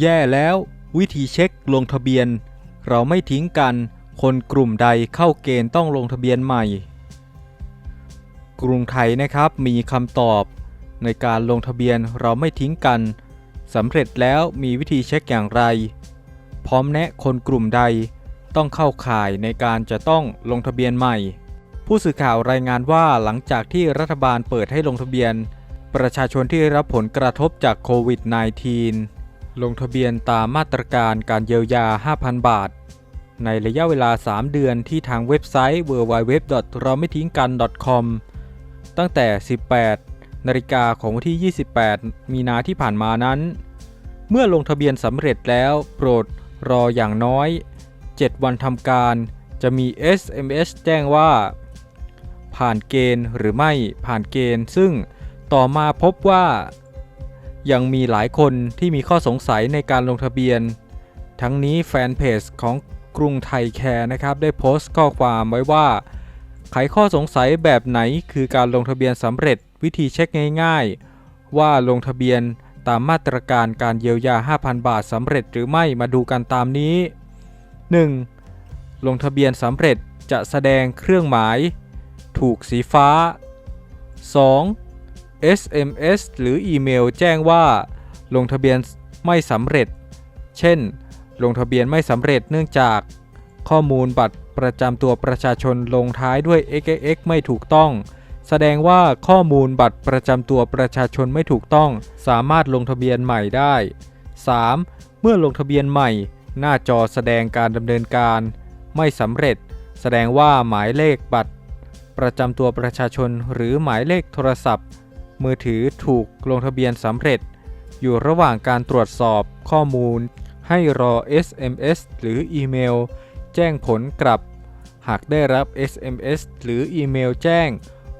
แย่แล้ว วิธีเช็คลงทะเบียน เราไม่ทิ้งกัน คนกลุ่มใดเข้าเกณฑ์ต้องลงทะเบียนใหม่ กรุงไทยนะครับมีคำตอบ ในการลงทะเบียนเราไม่ทิ้งกันสำเร็จแล้วมีวิธีเช็คอย่างไร พร้อมแนะคนกลุ่มใดต้องเข้าข่ายในการจะต้องลงทะเบียนใหม่ ผู้สื่อข่าวรายงานว่าหลังจากที่รัฐบาลเปิดให้ลงทะเบียน ประชาชนที่รับผลกระทบจากโควิด -19 ลงทะเบียนตามมาตรการการเยียวยา 5,000 บาท ในระยะเวลา 3 เดือนที่ทางเว็บไซต์ www. เราไม่ทิ้งกัน .com ตั้งแต่ 18 นาฬิกาของวันที่ 28 มีนาที่ผ่านมานั้น เมื่อลงทะเบียนสำเร็จแล้วโปรดรออย่างน้อย 7 วันทำการ จะมี SMS แจ้งว่า ผ่านเกณฑ์หรือไม่ผ่านเกณฑ์ ซึ่งต่อมาพบว่า ยังมีหลายคนที่มีข้อสงสัยในการลงทะเบียน ทั้งนี้แฟนเพจของกรุงไทยแคร์นะครับได้โพสต์ข้อความไว้ว่า ไขข้อสงสัยแบบไหนคือการลงทะเบียนสำเร็จวิธีเช็คง่าย ๆ ว่าลงทะเบียนตามมาตรการการเยียวยา 5,000 บาทสำเร็จหรือไม่มาดูกันตามนี้ 1. ลงทะเบียนสำเร็จจะแสดงเครื่องหมาย ถูกสีฟ้า 2. SMS หรืออีเมลแจ้งว่า ลงทะเบียนไม่สำเร็จ เช่น ลงทะเบียนไม่สำเร็จเนื่องจาก ข้อมูลบัตรประจำตัวประชาชนลงท้ายด้วย xx ไม่ถูกต้อง แสดงว่าข้อมูลบัตรประจำตัวประชาชนไม่ถูกต้อง สามารถลงทะเบียนใหม่ได้ 3. เมื่อลงทะเบียนใหม่ หน้าจอแสดงการดำเนินการ ไม่สำเร็จ แสดงว่าหมายเลขบัตร ประจำตัวประชาชนหรือหมายเลขโทรศัพท์ มือถือถูกลงทะเบียนสำเร็จ อยู่ระหว่างการตรวจสอบข้อมูล ให้รอ SMS หรืออีเมล แจ้งผลกลับ หากได้รับ SMS หรืออีเมลแจ้ง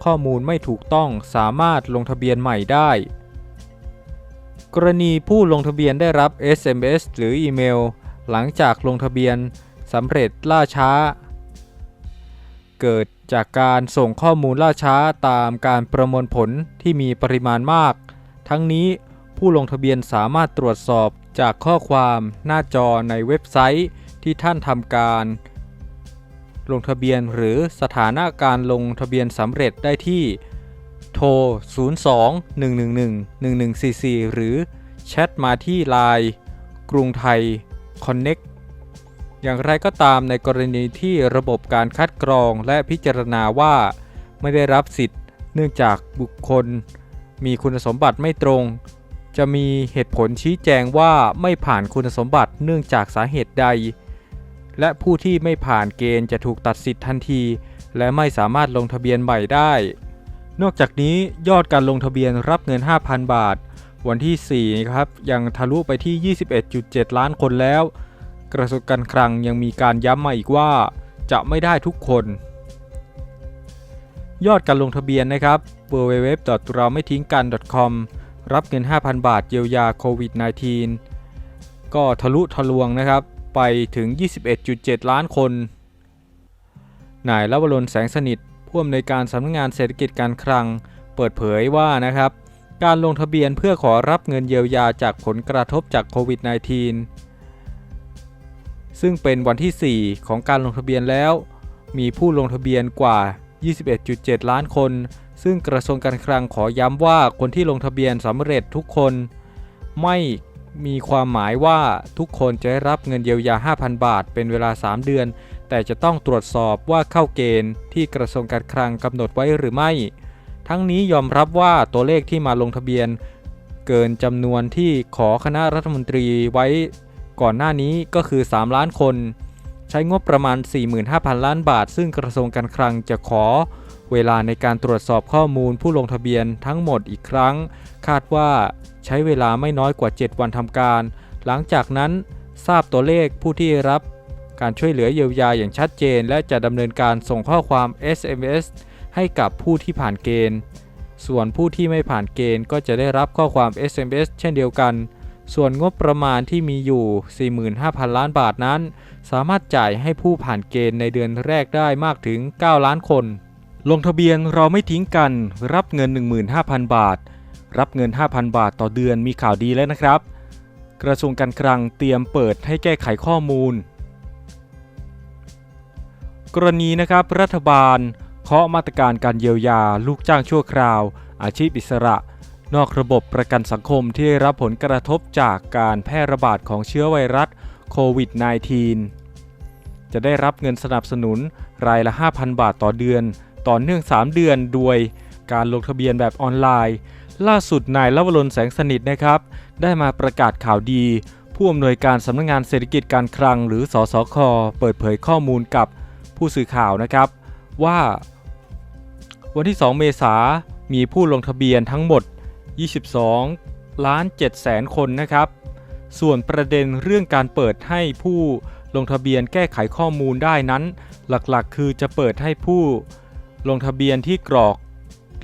ข้อมูลไม่ถูกต้องสามารถลงทะเบียนใหม่ได้ กรณีผู้ลงทะเบียนได้รับ SMS หรืออีเมล หลังจากลงทะเบียนสำเร็จล่าช้า เกิดจากการส่งข้อมูลล่าช้าตามการประมวลผลที่มีปริมาณมาก ทั้งนี้ผู้ลงทะเบียนสามารถตรวจสอบจากข้อความหน้าจอในเว็บไซต์ที่ท่านทำการ ลงทะเบียนหรือสถานะการลงทะเบียนสำเร็จได้ที่ โทร 02 111 1144 หรือแชทมาที่ Line กรุงไทย Connect อย่างไรก็ตามในกรณีที่ระบบการคัดกรองและพิจารณาว่า ไม่ได้รับสิทธิ์ เนื่องจากบุคคล มีคุณสมบัติไม่ตรง จะมีเหตุผลชี้แจงว่าไม่ผ่านคุณสมบัติเนื่องจากสาเหตุใด และผู้ที่ไม่ผ่านเกณฑ์จะถูกตัดสิทธิ์ทันที และไม่สามารถลงทะเบียนใหม่ได้ นอกจากนี้ยอดการลงทะเบียนรับเงิน 5,000 บาท วันที่4ครับยังทะลุไปที่ 21.7 ล้านคนแล้ว กระทรวงการคลังยังมีการย้ำมาอีกว่า จะไม่ได้ทุกคน ยอดการลงทะเบียนนะครับ www. เราไม่ทิ้งกัน .com รับเงิน 5,000 บาทเยียวยาโควิด -19 ก็ทะลุทะลวงนะครับ ไปถึง 21.7 ล้านคน นายลวรนแสงสนิทผู้อำนวยการสำนักงานเศรษฐกิจการคลัง เปิดเผยว่านะครับ การลงทะเบียนเพื่อขอรับเงินเยียวยาจากผลกระทบจากโควิด -19 ซึ่งเป็นวันที่ 4 ของการลงทะเบียนแล้ว มีผู้ลงทะเบียนกว่า 21.7 ล้านคน ซึ่งกระทรวงการคลังขอย้ำว่าคนที่ลงทะเบียนสำเร็จทุกคน ไม่มีความหมายว่าทุกคนจะได้รับเงินเยียวยา 5,000 บาท เป็นเวลา 3 เดือน แต่จะต้องตรวจสอบว่าเข้าเกณฑ์ที่กระทรวงการคลังกำหนดไว้หรือไม่ ทั้งนี้ยอมรับว่าตัวเลขที่มาลงทะเบียน เกินจำนวนที่ขอคณะรัฐมนตรีไว้ ก่อนหน้านี้ก็คือ 3 ล้านคน ใช้งบประมาณ 45,000 ล้านบาท ซึ่งกระทรวงการคลังจะขอเวลาในการตรวจสอบข้อมูลผู้ลงทะเบียนทั้งหมดอีกครั้ง คาดว่าใช้เวลาไม่น้อยกว่า 7 วันทำการ หลังจากนั้นทราบตัวเลขผู้ที่รับการช่วยเหลือเยียวยาอย่างชัดเจน และจะดำเนินการส่งข้อความ SMS ให้กับผู้ที่ผ่านเกณฑ์ ส่วนผู้ที่ไม่ผ่านเกณฑ์ก็จะได้รับข้อความ SMS เช่นเดียวกัน ส่วนงบประมาณที่มีอยู่ 45,000 ล้านบาทนั้น สามารถจ่ายให้ผู้ผ่านเกณฑ์ในเดือนแรกได้มากถึง 9 ล้านคน ลงทะเบียนเราไม่ทิ้งกัน รับเงิน 15,000 บาท รับเงิน 5,000 บาทต่อเดือนมีข่าวดีแล้วนะครับ กระทรวงการคลังเตรียมเปิดให้แก้ไขข้อมูล กรณีนะครับรัฐบาลเคาะมาตรการการเยียวยา ลูกจ้างชั่วคราว อาชีพอิสระ นอกระบบประกันสังคมที่ได้รับผลกระทบจากการแพร่ระบาดของเชื้อไวรัสโควิด -19 จะได้รับเงินสนับสนุนรายละ 5,000 บาทต่อเดือน ต่อเนื่อง 3 เดือนโดยการลงทะเบียนแบบออนไลน์ ล่าสุดนายลวรนแสงสนิทนะครับ ได้มาประกาศข่าวดี ผู้อำนวยการสำนักงงานเศรษฐกิจการคลัง หรือสสค เปิดเผยข้อมูลกับผู้สื่อข่าวนะครับ ว่า วันที่ 2 เมษามีผู้ลงทะเบียนทั้งหมด 22 ล้าน7แสนคนนะครับ ส่วนประเด็นเรื่องการเปิดให้ผู้ลงทะเบียนแก้ไขข้อมูลได้นั้น หลักๆ คือจะเปิดให้ผู้ลงทะเบียนที่กรอก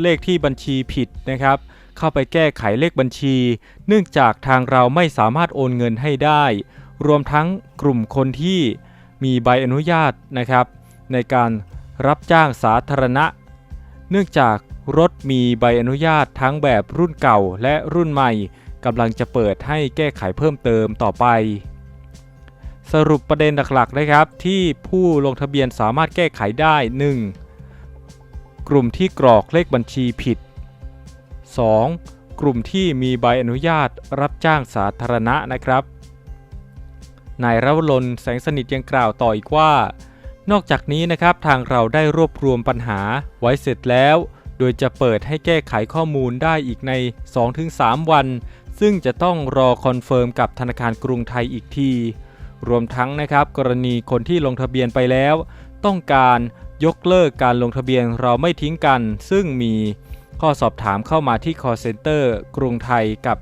เลขที่บัญชีผิดนะครับ เข้าไปแก้ไขเลขบัญชี เนื่องจากทางเราไม่สามารถโอนเงินให้ได้ รวมทั้งกลุ่มคนที่มีใบอนุญาตนะครับ ในการรับจ้างสาธารณะ เนื่องจาก รถมีใบอนุญาตทั้งแบบรุ่นเก่าและรุ่นใหม่กำลังจะเปิดให้แก้ไขเพิ่มเติมต่อไป สรุปประเด็นหลักๆนะครับ ที่ผู้ลงทะเบียนสามารถแก้ไขได้ 1. กลุ่มที่กรอกเลขบัญชีผิด 2. กลุ่มที่มีใบอนุญาตรับจ้างสาธารณะนะครับนายรวลนแสงสนิทยังกล่าวต่ออีกว่า นอกจากนี้นะครับทางเราได้รวบรวมปัญหาไว้เสร็จแล้ว ดยจะเปิดให้แก้ไขข้อมูลได้อีกใน 2-3 วัน ซึ่งจะต้องรอคอนเฟิร์มกับธนาคารกรุงไทยอีกที รวมทั้งนะครับกรณีคนที่ลงทะเบียนไปแล้ว ต้องการยกเลิกการลงทะเบียนเราไม่ทิ้งกัน ซึ่งมีข้อสอบถามเข้ามาที่ call center กรุงไทยกับ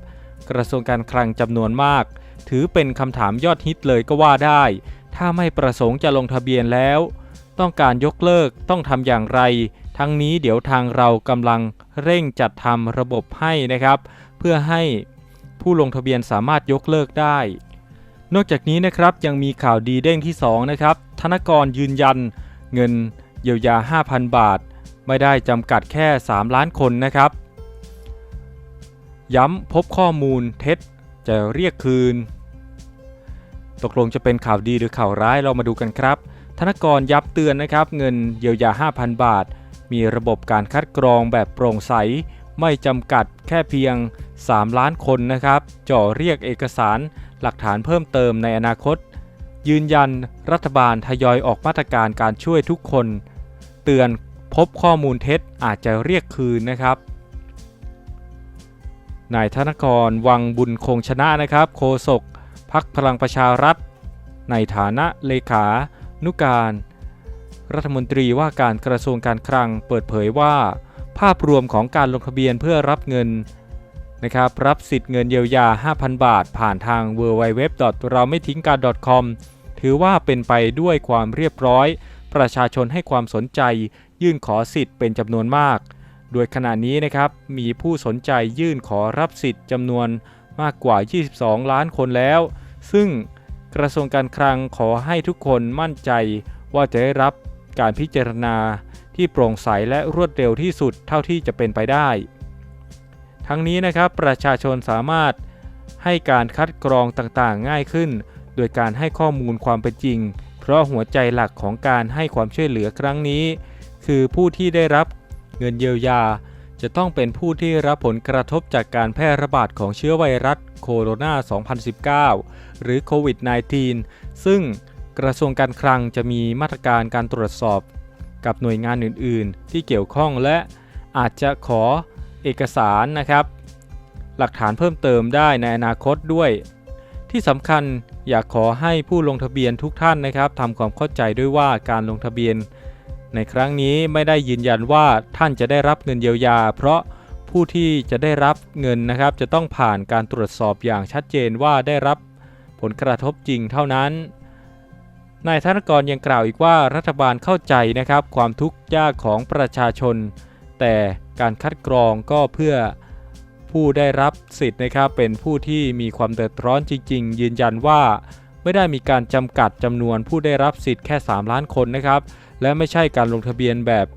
กระทรวงการคลังจำนวนมาก ถือเป็นคำถามยอดฮิตเลยก็ว่าได้ ถ้าไม่ประสงค์จะลงทะเบียนแล้ว ต้องการยกเลิกต้องทำอย่างไร ทั้งนี้เดี๋ยวทางเรากำลังเร่งจัดทำระบบให้นะครับ เพื่อให้ผู้ลงทะเบียนสามารถยกเลิกได้ นอกจากนี้นะครับยังมีข่าวดีเด้งที่ 2 นะครับ ธนกรยืนยันเงินเยียวยา 5,000 บาท ไม่ได้จำกัดแค่ 3 ล้านคนนะครับ ย้ำพบข้อมูลเท็จจะเรียกคืน ตกลงจะเป็นข่าวดีหรือข่าวร้ายเรามาดูกันครับ ธนกรยับเตือนนะครับเงินเยียวยา 5,000 บาท มีระบบการคัดกรองแบบโปร่งใส ไม่จำกัดแค่เพียง 3 ล้านคนนะครับจ่อเรียกเอกสารหลักฐานเพิ่มเติมในอนาคต ยืนยันรัฐบาลทยอยออกมาตรการการช่วยทุกคน เตือนพบข้อมูลเท็จอาจจะเรียกคืนนะครับนายธนกรวังบุญคงชนะนะครับโฆษกพักพลังประชารัฐ ในฐานะเลขา นุการ รัฐมนตรีว่าการกระทรวงการคลังเปิดเผยว่า ภาพรวมของการลงทะเบียนเพื่อรับเงินนะครับรับสิทธิ์เงินเยียวยา 5,000 บาท ผ่านทาง w w w เราไม่ทิ้งกัน .com ถือว่าเป็นไปด้วยความเรียบร้อย ประชาชนให้ความสนใจ ยื่นขอสิทธิ์เป็นจำนวนมาก โดยขณะนี้นะครับมีผู้สนใจยื่นขอรับสิทธิ์จำนวนมากกว่า 22 ล้านคนแล้ว ซึ่ง กระทรวงการคลังขอให้ทุกคนมั่นใจว่าจะได้รับการพิจารณาที่โปร่งใสและรวดเร็วที่สุดเท่าที่จะเป็นไปได้ ทั้งนี้นะครับประชาชนสามารถให้การคัดกรองต่างๆ ง่ายขึ้น โดยการให้ข้อมูลความเป็นจริง เพราะหัวใจหลักของการให้ความช่วยเหลือครั้งนี้ คือผู้ที่ได้รับเงินเยียวยา จะต้องเป็นผู้ที่รับผลกระทบจากการแพร่ระบาดของเชื้อไวรัสโคโรนา 2019 หรือโควิด -19 ซึ่งกระทรวงการคลังจะมีมาตรการการตรวจสอบ กับหน่วยงานอื่น ๆ ที่เกี่ยวข้องและอาจจะขอเอกสารนะครับ หลักฐานเพิ่มเติมได้ในอนาคตด้วย ที่สำคัญอยากขอให้ผู้ลงทะเบียนทุกท่านนะครับทำความเข้าใจด้วยว่าการลงทะเบียน ในครั้งนี้ไม่ได้ยืนยันว่าท่านจะได้รับเงินเยียวยา เพราะผู้ที่จะได้รับเงินนะครับ จะต้องผ่านการตรวจสอบอย่างชัดเจนว่าได้รับผลกระทบจริงเท่านั้น นายธนกรยังกล่าวอีกว่ารัฐบาลเข้าใจนะครับ ความทุกข์ยากของประชาชน แต่การคัดกรองก็เพื่อผู้ได้รับสิทธิ์นะครับเป็นผู้ที่มีความเดือดร้อนจริง ๆ ยืนยันว่า ไม่ได้มีการจำกัดจำนวนผู้ได้รับสิทธิ์แค่ 3 ล้านคนนะครับ และไม่ใช่การลงทะเบียนแบบ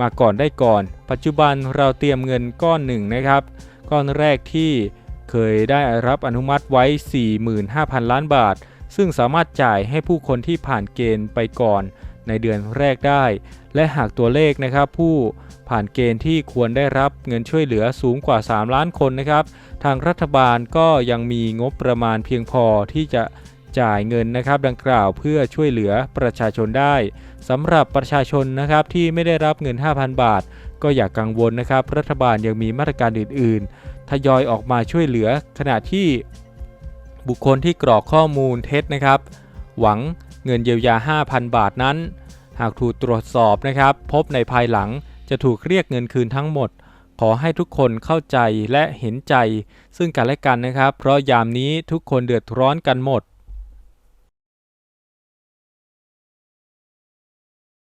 มาก่อนได้ก่อน ปัจจุบันเราเตรียมเงินก้อนหนึ่งนะครับ ก้อนแรกที่เคยได้รับอนุมัติไว้ 45,000 ล้านบาท ซึ่งสามารถจ่ายให้ผู้คนที่ผ่านเกณฑ์ไปก่อน ในเดือนแรกได้ และหากตัวเลขนะครับ ผู้ผ่านเกณฑ์ที่ควรได้รับเงินช่วยเหลือสูงกว่า 3 ล้านคนนะครับ ทางรัฐบาลก็ยังมีงบประมาณเพียงพอที่จะ จ่ายเงินนะครับดังกล่าวเพื่อช่วยเหลือประชาชนได้สำหรับประชาชนนะครับที่ไม่ได้รับเงิน 5,000 บาท ก็อย่ากกังวลนะครับ รัฐบาลยังมีมาตรการอื่น ๆ ทยอยออกมาช่วยเหลือ ขณะที่บุคคลที่กรอกข้อมูลเท็จนะครับ หวังเงินเยียวยา 5,000 บาทนั้น หากถูกตรวจสอบนะครับ พบในภายหลังจะถูกเรียกเงินคืนทั้งหมด ขอให้ทุกคนเข้าใจและเห็นใจ ซึ่งกันและกันนะครับ เพราะยามนี้ทุกคนเดือดร้อนกันหมด